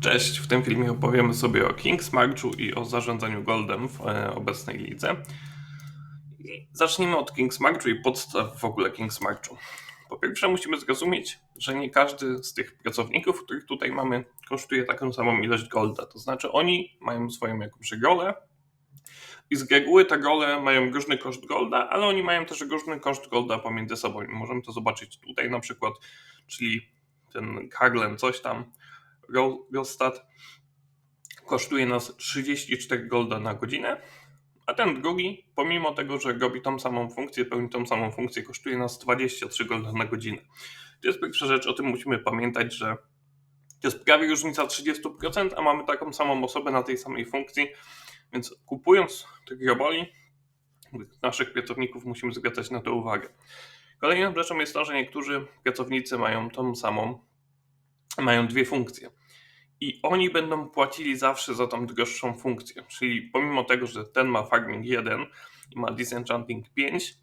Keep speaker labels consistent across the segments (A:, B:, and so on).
A: Cześć, w tym filmie opowiemy sobie o King's Marchu i o zarządzaniu Goldem w e, obecnej lidze. Zacznijmy od King's Marchu i podstaw w ogóle King's Marchu. Po pierwsze musimy zrozumieć, że nie każdy z tych pracowników, których tutaj mamy, kosztuje taką samą ilość Golda. To znaczy oni mają swoją jakąś rolę i z reguły te role mają różny koszt Golda, ale oni mają też różny koszt Golda pomiędzy sobą. Możemy to zobaczyć tutaj na przykład, czyli ten Kaglen coś tam, Rostat kosztuje nas 34 golda na godzinę, a ten drugi, pomimo tego, że robi tą samą funkcję, pełni tą samą funkcję, kosztuje nas 23 golda na godzinę. To jest pierwsza rzecz, o tym musimy pamiętać, że to jest prawie różnica 30%, a mamy taką samą osobę na tej samej funkcji, więc kupując tych roboli, naszych pracowników musimy zwracać na to uwagę. Kolejną rzeczą jest to, że niektórzy pracownicy mają tą samą, mają dwie funkcje i oni będą płacili zawsze za tą droższą funkcję. Czyli pomimo tego, że ten ma farming 1 i ma disenchanting 5,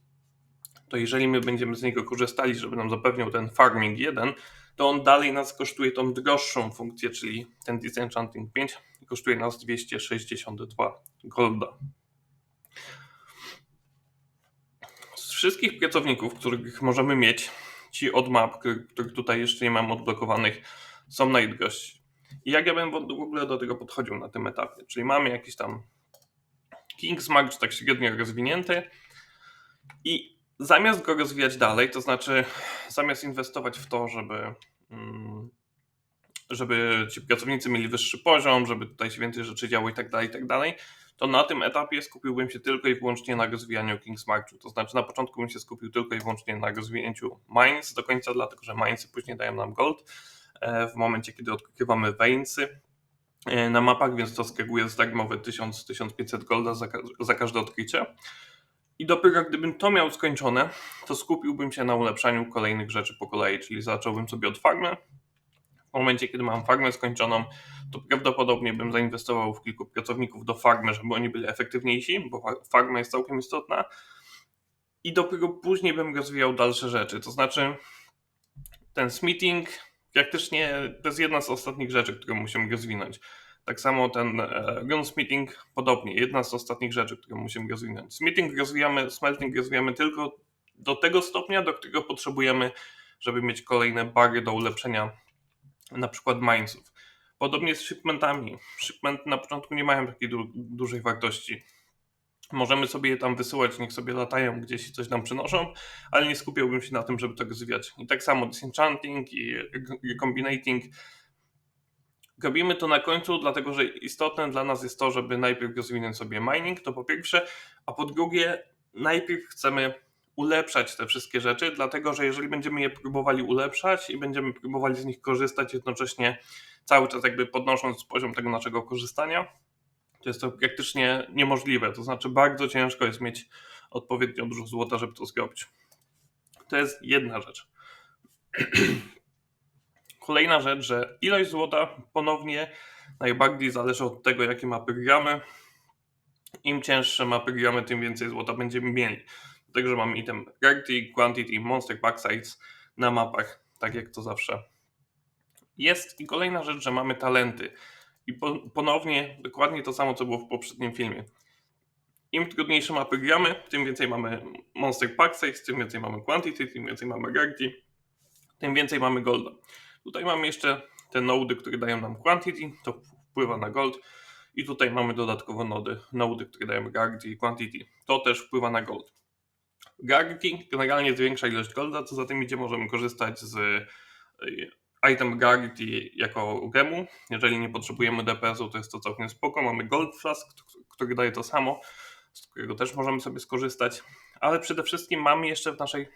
A: to jeżeli my będziemy z niego korzystali, żeby nam zapewniał ten farming 1, to on dalej nas kosztuje tą droższą funkcję, czyli ten disenchanting 5 kosztuje nas 262 golda. Z wszystkich pracowników, których możemy mieć, ci od map, których tutaj jeszcze nie mam odblokowanych, są najdrożsi. I jak ja bym w ogóle do tego podchodził na tym etapie? Czyli mamy jakiś tam King's March tak średnio rozwinięty i zamiast go rozwijać dalej, to znaczy zamiast inwestować w to, żeby, mm, żeby ci pracownicy mieli wyższy poziom, żeby tutaj się więcej rzeczy działo i tak dalej, i tak dalej, to na tym etapie skupiłbym się tylko i wyłącznie na rozwijaniu King's Marchu. To znaczy na początku bym się skupił tylko i wyłącznie na rozwinięciu Mines do końca, dlatego że Minesy później dają nam gold, w momencie, kiedy odkrywamy Veinsy e, na mapach, więc to skaguje z darmowe 1000-1500 golda za, za każde odkrycie. I dopiero gdybym to miał skończone, to skupiłbym się na ulepszaniu kolejnych rzeczy po kolei, czyli zacząłbym sobie od farmy. W momencie, kiedy mam farmę skończoną, to prawdopodobnie bym zainwestował w kilku pracowników do farmy, żeby oni byli efektywniejsi, bo farma jest całkiem istotna. I dopiero później bym rozwijał dalsze rzeczy. To znaczy, ten smithing praktycznie to jest jedna z ostatnich rzeczy, którą musimy rozwinąć. Tak samo ten e, gunsmithing podobnie, jedna z ostatnich rzeczy, którą musimy rozwinąć. Smithing rozwijamy, smelting rozwijamy tylko do tego stopnia, do którego potrzebujemy, żeby mieć kolejne bary do ulepszenia na przykład minesów. Podobnie z shipmentami. Shipmenty na początku nie mają takiej du dużej wartości. Możemy sobie je tam wysyłać, niech sobie latają gdzieś i coś nam przynoszą, ale nie skupiałbym się na tym, żeby to rozwijać. I tak samo disenchanting i recombinating. Robimy to na końcu, dlatego że istotne dla nas jest to, żeby najpierw rozwinąć sobie mining, to po pierwsze, a po drugie, najpierw chcemy ulepszać te wszystkie rzeczy, dlatego że jeżeli będziemy je próbowali ulepszać i będziemy próbowali z nich korzystać jednocześnie cały czas jakby podnosząc poziom tego naszego korzystania, to jest to praktycznie niemożliwe. To znaczy, bardzo ciężko jest mieć odpowiednio dużo złota, żeby to zrobić. To jest jedna rzecz. Kolejna rzecz, że ilość złota ponownie najbardziej zależy od tego, jakie mapy gramy. Im cięższe mapy gramy, tym więcej złota będziemy mieli. Także mamy item Rarity, Quantity, Monster Backsides na mapach, tak jak to zawsze jest. I kolejna rzecz, że mamy talenty. I ponownie dokładnie to samo, co było w poprzednim filmie. Im trudniejsze mapy gramy, tym więcej mamy Monster Pack tym więcej mamy Quantity, tym więcej mamy Rarity, tym więcej mamy Golda. Tutaj mamy jeszcze te nody, które dają nam Quantity, to wpływa na Gold. I tutaj mamy dodatkowo nody, nody, które dają Rarity i Quantity. To też wpływa na Gold. Rarity generalnie zwiększa ilość Golda, co za tym idzie możemy korzystać z item Gravity jako gemu. Jeżeli nie potrzebujemy DPS-u, to jest to całkiem spoko. Mamy Gold Flask, który daje to samo, z którego też możemy sobie skorzystać. Ale przede wszystkim mamy jeszcze w naszej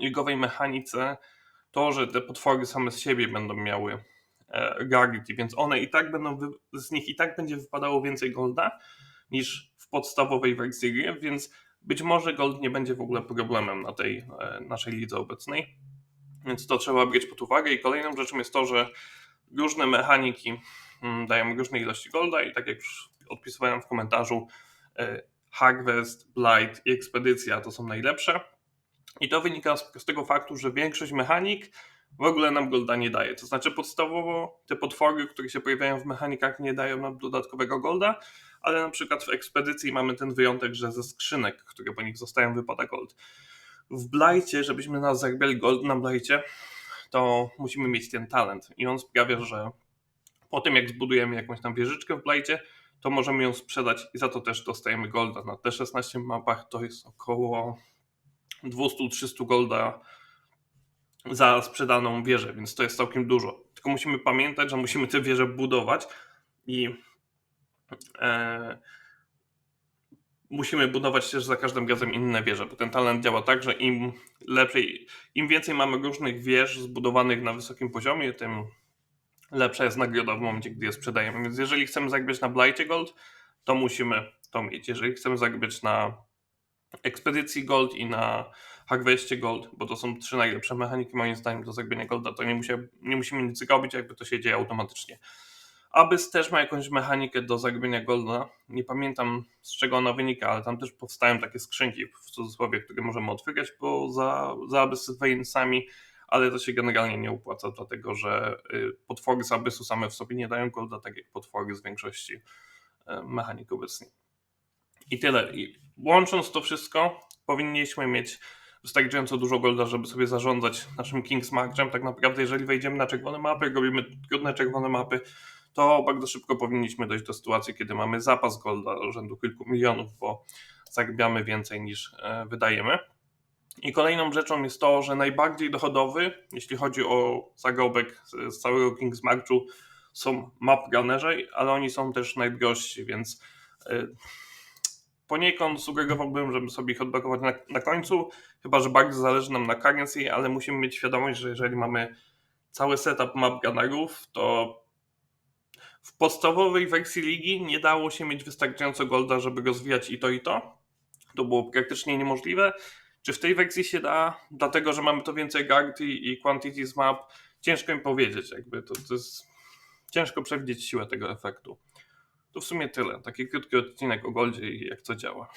A: ligowej mechanice to, że te potwory same z siebie będą miały e, więc one i tak będą, z nich i tak będzie wypadało więcej golda niż w podstawowej wersji gry, więc być może gold nie będzie w ogóle problemem na tej e, naszej lidze obecnej. Więc to trzeba brać pod uwagę. I kolejną rzeczą jest to, że różne mechaniki mm, dają różne ilości golda i tak jak już odpisywałem w komentarzu, e, Harvest, Blight i Ekspedycja to są najlepsze. I to wynika z tego faktu, że większość mechanik w ogóle nam golda nie daje. To znaczy podstawowo te potwory, które się pojawiają w mechanikach nie dają nam dodatkowego golda, ale na przykład w ekspedycji mamy ten wyjątek, że ze skrzynek, które po nich zostają wypada gold. W Blajcie, żebyśmy nas zarabiali gold na Blajcie, to musimy mieć ten talent i on sprawia, że po tym jak zbudujemy jakąś tam wieżyczkę w Blajcie, to możemy ją sprzedać i za to też dostajemy golda. Na T16 mapach to jest około 200-300 golda za sprzedaną wieżę, więc to jest całkiem dużo. Tylko musimy pamiętać, że musimy tę wieżę budować i e, musimy budować też za każdym razem inne wieże, bo ten talent działa tak, że im lepiej, im więcej mamy różnych wież zbudowanych na wysokim poziomie, tym lepsza jest nagroda w momencie, gdy je sprzedajemy. Więc jeżeli chcemy zagrać na Blightie Gold, to musimy to mieć. Jeżeli chcemy zagrać na Ekspedycji Gold i na Harvestie Gold, bo to są trzy najlepsze mechaniki moim zdaniem do zagrania Golda, to nie, musi, nie musimy nic robić, jakby to się dzieje automatycznie. Abyss też ma jakąś mechanikę do zagrania Golda. Nie pamiętam z czego ona wynika, ale tam też powstają takie skrzynki w cudzysłowie, które możemy otwierać po, za, za Abyss Veinsami, ale to się generalnie nie opłaca, dlatego że y, potwory z Abyssu same w sobie nie dają Golda, tak jak potwory z większości y, mechanik obecnie. I tyle. I łącząc to wszystko, powinniśmy mieć wystarczająco dużo golda, żeby sobie zarządzać naszym King's Marchem. Tak naprawdę, jeżeli wejdziemy na czerwone mapy, robimy trudne czerwone mapy, to bardzo szybko powinniśmy dojść do sytuacji, kiedy mamy zapas golda rzędu kilku milionów, bo zarabiamy więcej niż e, wydajemy. I kolejną rzeczą jest to, że najbardziej dochodowy, jeśli chodzi o zarobek z, całego King's Marchu, są map gunnerze, ale oni są też najdrożsi, więc e, poniekąd sugerowałbym, żeby sobie ich odblokować na, na końcu, chyba że bardzo zależy nam na currency, ale musimy mieć świadomość, że jeżeli mamy cały setup map gunnerów, to w podstawowej wersji ligi nie dało się mieć wystarczająco golda, żeby rozwijać i to i to. To było praktycznie niemożliwe. Czy w tej wersji się da? Dlatego, że mamy to więcej guard i, i quantity z map. Ciężko mi powiedzieć, jakby to, to jest ciężko przewidzieć siłę tego efektu. To w sumie tyle. Taki krótki odcinek o Goldzie i jak to działa.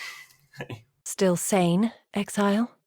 B: Still sane, Exile?